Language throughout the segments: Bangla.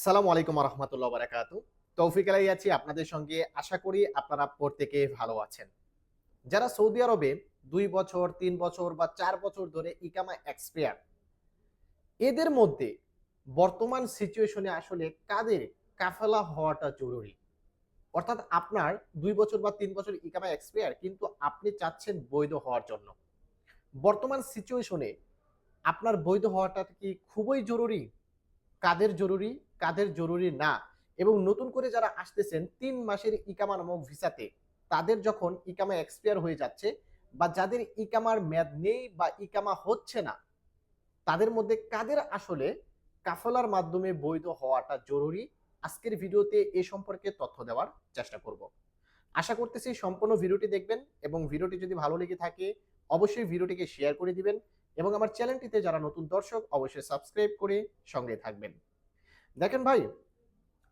আসসালামু আলাইকুম রহমতুল্লাহ বারাকাতু তৌফিক আলাই আছি আপনাদের সঙ্গে আশা করি আপনারা প্রত্যেকে ভালো আছেন। যারা সৌদি আরবে দুই বছর, তিন বছর বা চার বছর ধরে ইকামা এক্সপায়ার এদের মধ্যে বর্তমান সিচুয়েশনে আসলে কাদের কাফেলা হওয়াটা জরুরি? অর্থাৎ আপনার দুই বছর বা তিন বছর ইকামা এক্সপায়ার কিন্তু আপনি চাচ্ছেন বৈধ হওয়ার জন্য। বর্তমান সিচুয়েশনে আপনার বৈধ হওয়াটা কি খুবই জরুরি? কাদের জরুরি? কাদের জরুরি না এবং নতুন করে যারা আসতেছেন তিন মাসের ইকামা নামক ভিসাতে, তাদের যখন ইকামা এক্সপায়ার হয়ে যাচ্ছে বা যাদের ইকামার মেয়াদ নেই বা ইকামা হচ্ছে না, তাদের মধ্যে কাদের আসলে কাফলার মাধ্যমে বৈধ হওয়াটা জরুরি? আজকের ভিডিওতে এ সম্পর্কে তথ্য দেওয়ার চেষ্টা করব। আশা করতেছি সম্পূর্ণ ভিডিওটি দেখবেন এবং ভিডিওটি যদি ভালো লেগে থাকে, অবশ্যই ভিডিওটিকে শেয়ার করে দিবেন এবং আমার চ্যানেলটিতে যারা নতুন দর্শক, অবশ্যই সাবস্ক্রাইব করে সঙ্গে থাকবেন। দেখেন ভাই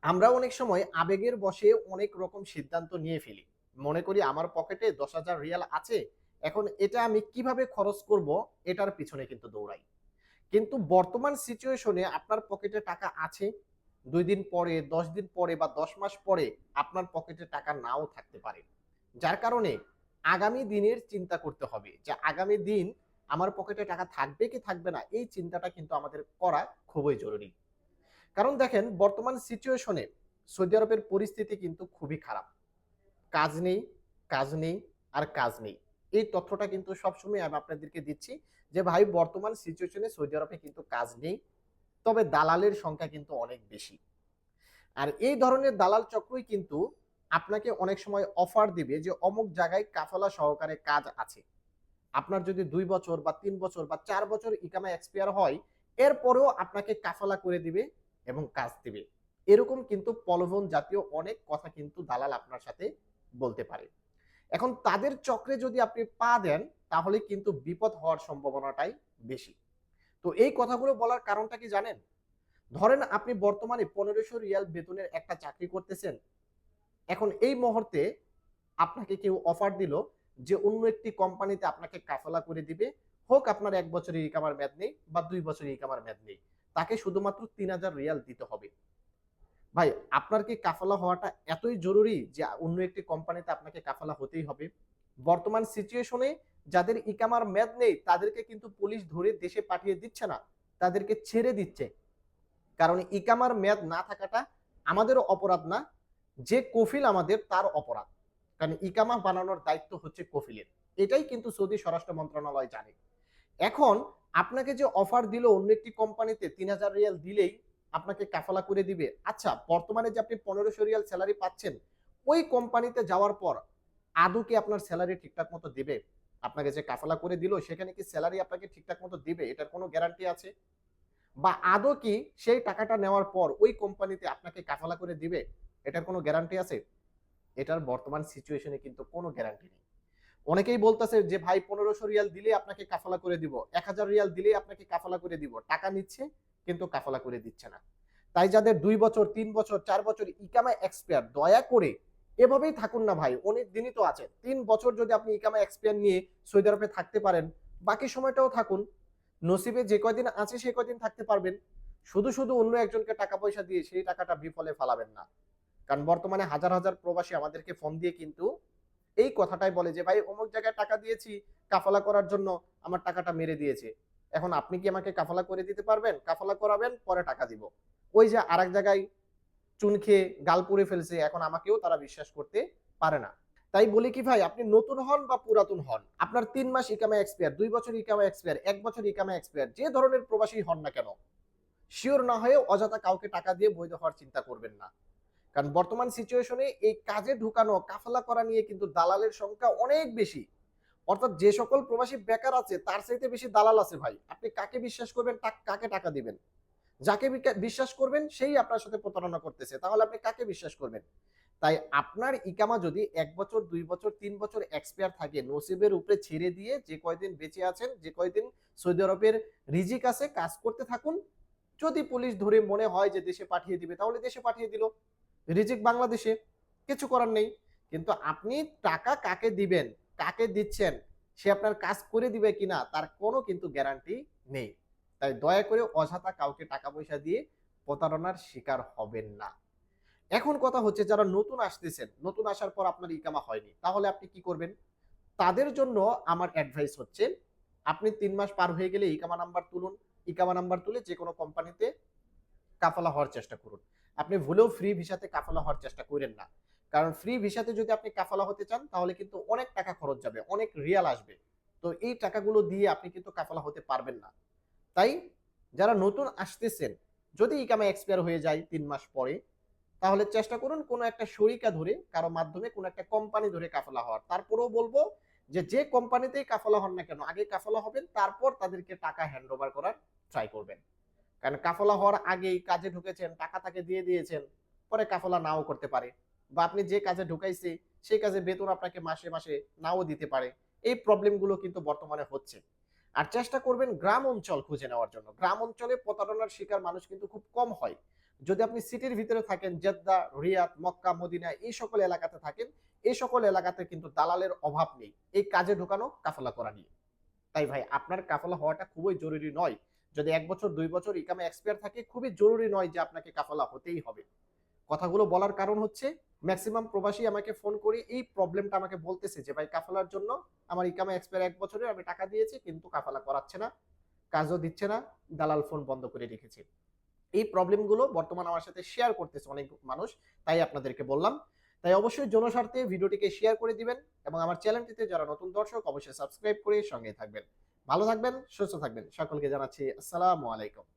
আমরা অনেক সময় আবেগের বশে অনেক রকম সিদ্ধান্ত নিয়ে ফেলি। মনে করি আমার পকেটে দশ হাজার রিয়াল আছে, এখন এটা আমি কীভাবে খরচ করব এটার পিছনে কিন্তু দৌড়াই। কিন্তু বর্তমান সিচুয়েশনে আপনার পকেটে টাকা আছে, দুই দিন পরে, দশ দিন পরে বা দশ মাস পরে আপনার পকেটে টাকা নাও থাকতে পারে। যার কারণে আগামী দিনের চিন্তা করতে হবে যে আগামী দিন আমার পকেটে টাকা থাকবে কি থাকবে না, এই চিন্তাটা কিন্তু আমাদের করা খুবই জরুরি। কারণ দেখেন, বর্তমান সিচুয়েশনে সৌদি আরবের পরিস্থিতি কিন্তু খুবই খারাপ। কাজ নেই কাজ নেই আর কাজ নেই। এই তথ্যটা কিন্তু সবসময় আমি আপনাদেরকে দিচ্ছি যে, ভাই, বর্তমান সিচুয়েশনে সৌদি আরবে কিন্তু কাজ নেই, তবে দালালের সংখ্যা কিন্তু অনেক বেশি। আর এই ধরনের দালাল চক্রই কিন্তু আপনাকে অনেক সময় অফার দিবে যে, অমুক জায়গায় কাফলা সহকারে কাজ আছে। আপনার যদি দুই বছর বা তিন বছর বা চার বছর ইকামা এক্সপায়ার হয়, এরপরেও আপনাকে কাফলা করে দিবে এবং কাজ দিবে। এরকম কিন্তু পলভন জাতীয় অনেক কথা কিন্তু দালাল আপনার সাথে বলতে পারে। এখন তাদের চক্রে যদি আপনি পা দেন, তাহলে কিন্তু বিপদ হওয়ার সম্ভাবনাটাই বেশি। তো এই কথাগুলো বলার কারণটা কি জানেন? ধরেন আপনি বর্তমানে পনেরোশো রিয়াল বেতনের একটা চাকরি করতেছেন। এখন এই মুহূর্তে আপনাকে কেউ অফার দিল যে অন্য একটি কোম্পানিতে আপনাকে কাফালা করে দিবে। হোক আপনার এক বছরের ইকামার মেয়াদ নেই বা দুই বছরের ইকামার মেয়াদ নেই। তাকে শুধুমাত্র তিন হাজার রিয়াল দিতে হবে। ভাই, আপনার কি কাফালা হওয়াটা এতই জরুরি যে অন্য একটি কোম্পানিতে আপনাকে কাফালা হতেই হবে? বর্তমান সিচুয়েশনে যাদের ইকামার মেয়াদ নেই, তাদেরকে কিন্তু পুলিশ ধরে দেশে পাঠিয়ে দিচ্ছে না, তাদেরকে ছেড়ে দিচ্ছে। কারণ ইকামার মেয়াদ না থাকাটা আমাদেরও অপরাধ না, যে কফিল আমাদের তার অপরাধ। কারণ ইকামা বানানোর দায়িত্ব হচ্ছে কফিলের। এটাই কিন্তু সৌদি স্বরাষ্ট্র মন্ত্রণালয় জানে। এখন আপনাকে যে অফার দিল অন্য একটি কোম্পানিতে তিন হাজার রিয়াল দিলেই আপনাকে কাফালা করে দিবে। আচ্ছা বর্তমানে যে আপনি পনেরোশো রিয়াল স্যালারি পাচ্ছেন, ওই কোম্পানিতে যাওয়ার পর আদৌ কি আপনার স্যালারি ঠিকঠাক মতো দিবে? আপনাকে যে কাফালা করে দিল, সেখানে কি স্যালারি আপনাকে ঠিকঠাক মতো দিবে? এটার কোনো গ্যারান্টি আছে? বা আদৌ কি সেই টাকাটা নেওয়ার পর ওই কোম্পানিতে আপনাকে কাফালা করে দিবে? এটার কোনো গ্যারান্টি আছে? এটার বর্তমান সিচুয়েশনে কিন্তু কোনো গ্যারান্টি নেই। অনেকেই বলতেছে যে, ভাই, পনেরোশো রিয়াল দিলে আপনাকে কাফালা করে দিব। এক হাজার রিয়াল দিলে আপনাকে কাফালা করে দিব। টাকা নিচ্ছে, কিন্তু কাফালা করে দিচ্ছে না। তাই যাদের দুই বছর, তিন বছর, চার বছর ইকামা এক্সপায়ার দয়া করে এভাবেই থাকুন না ভাই। অনেক দিনই তো আছে। তিন বছর যদি আপনি ইকামা এক্সপায়ার নিয়ে সৌদি আরবে থাকতে পারেন, বাকি সময়টাও থাকুন। নসিবে যে কয়দিন আছে, সে কয়দিন থাকতে পারবেন। শুধু শুধু অন্য একজনকে টাকা পয়সা দিয়ে সেই টাকাটা বিফলে ফালাবেন না। কারণ বর্তমানে হাজার হাজার প্রবাসী আমাদেরকে ফোন দিয়ে কিন্তু এই কথাটাই বলে যে, ভাই, অমুক জায়গায় টাকা দিয়েছি, কাফালা করার জন্য আমার টাকাটা মেরে দিয়েছে। এখন আপনি কি আমাকে কাফালা করে দিতে পারবেন? কাফালা করাবেন, পরে টাকা দিব। ওই যে আরেক জায়গায় চুন খেয়ে গাল পুড়ে ফেলছে, এখন আমাকেও তারা বিশ্বাস করতে পারে না। তাই বলি কি ভাই, আপনি নতুন হন বা পুরাতন হন, আপনার তিন মাস ইকামা এক্সপায়ার দুই বছর ইকামা এক্সপায়ার এক বছর ইকামা এক্সপায়ার যে ধরনের প্রবাসী হন না কেন, শিওর না হয়ে অযথা কাউকে টাকা দিয়ে বৈধ হওয়ার চিন্তা করবেন না। কারণ বর্তমান সিচুয়েশনে এই কাজে ঢুকানো, কাফালা করা নিয়ে কিন্তু দালালের সংখ্যা অনেক বেশি। অর্থাৎ যে সকল প্রবাসী বেকার আছে, তার চাইতে বেশি দালাল আছে ভাই। আপনি কাকে বিশ্বাস করবেন কাকে টাকা দিবেন? যাকে বিশ্বাস করবেন, সেই আপনার সাথে প্রতারণা করতেছে। তাহলে আপনি কাকে বিশ্বাস করবেন? তাই আপনার ইকামা যদি এক বছর, দুই বছর, তিন বছর এক্সপায়ার থাকে, নসিবের উপরে ছেড়ে দিয়ে যে কয়দিন বেঁচে আছেন, যে কয়দিন সৌদি আরবের রিজিক আছে, কাজ করতে থাকুন। যদি পুলিশ ধরে মনে হয় যে দেশে পাঠিয়ে দিবে, তাহলে দেশে পাঠিয়ে দিল। রিজিক বাংলাদেশে কিছু করার নেই। কিন্তু আপনি টাকা কাকে দিবেন, কাকে দিচ্ছেন, সে আপনার কাজ করে দিবে কিনা, তার কোনো কিন্তু গ্যারান্টি নেই। তাই দয়া করে অযথা কাউকে টাকা পয়সা দিয়ে প্রতারণার শিকার হবেন না। এখন কথা হচ্ছে যারা নতুন আসতেছেন, নতুন আসার পর আপনার ইকামা হয়নি, তাহলে আপনি কি করবেন? তাদের জন্য আমার অ্যাডভাইস হচ্ছে, আপনি তিন মাস পার হয়ে গেলে ইকামা নাম্বার তুলুন, ইকামা নাম্বার তুলে যে কোনো কোম্পানিতে কাফালা হওয়ার চেষ্টা করুন। আপনি ভুলেও ফ্রি ভিসাতে কাফালা হওয়ার চেষ্টা করেন না। কারণ ফ্রি ভিসাতে যদি আপনি কাফালা হতে চান, তাহলে কিন্তু অনেক টাকা খরচ যাবে, অনেক রিয়াল আসবে। তো এই টাকাগুলো দিয়ে আপনি কিন্তু কাফালা হতে পারবেন না। তাই যারা নতুন আসতেছেন, যদি ইকামা এক্সপায়ার হয়ে যায় তিন মাস পরে, তাহলে চেষ্টা করুন কোনো একটা শরিকা ধরে, কারও মাধ্যমে কোনো একটা কোম্পানি ধরে কাফালা হওয়ার। তারপরেও বলব যে যে কোম্পানিতেই কাফালা হন না কেন, আগে কাফালা হবেন, তারপর তাদেরকে টাকা হ্যান্ড ওভার করার ট্রাই করবেন। কারণ কাফলা হওয়ার আগেই কাজে ঢুকেছেন, টাকা তাকে দিয়ে দিয়েছেন, পরে কাফলা নাও করতে পারে। বা আপনি যে কাজে ঢুকাইছে, সেই কাজে বেতন আপনাকে মাসে মাসে নাও দিতে পারে। এই প্রবলেমগুলো কিন্তু বর্তমানে হচ্ছে। আর চেষ্টা করবেন গ্রাম অঞ্চল খুঁজে নেওয়ার জন্য। গ্রাম অঞ্চলে প্রতারণার শিকার মানুষ কিন্তু খুব কম হয়। যদি আপনি সিটির ভিতরে থাকেন, জেদ্দা, রিয়াদ, মক্কা, মদিনা, এই সকল এলাকাতে থাকেন, এই সকল এলাকাতে কিন্তু দালালের অভাব নেই। এই কাজে ঢোকানো কাফলা করা নিয়ে। তাই ভাই, আপনার কাফলা হওয়াটা খুবই জরুরি নয়। যদি এক বছর, দুই বছর ইকামে এক্সপায়ার থাকে, খুবই জরুরি নয় যে আপনাকে কাফালা হতেই হবে। কথাগুলো বলার কারণ হচ্ছে ম্যাক্সিমাম প্রবাসী আমাকে ফোন করে এই প্রবলেমটা আমাকে বলতেছে যে, ভাই, কাফালার জন্য আমার ইকামে এক্সপায়ার এক বছরে, আমি টাকা দিয়েছি, কিন্তু কাফালা করাচ্ছে না, কাজও দিচ্ছে না, দালাল ফোন বন্ধ করে রেখেছে। এই প্রবলেমগুলো বর্তমান আমার সাথে শেয়ার করতেছে অনেক মানুষ, তাই আপনাদেরকে বললাম। তাই অবশ্যই জনস্বার্থে ভিডিওটিকে শেয়ার করে দিবেন এবং আমার চ্যানেলটিতে যারা নতুন দর্শক, অবশ্যই সাবস্ক্রাইব করে সঙ্গে থাকবেন। ভালো থাকবেন সুস্থ থাকবেন। সকলকে জানাচ্ছি আসসালামু আলাইকুম।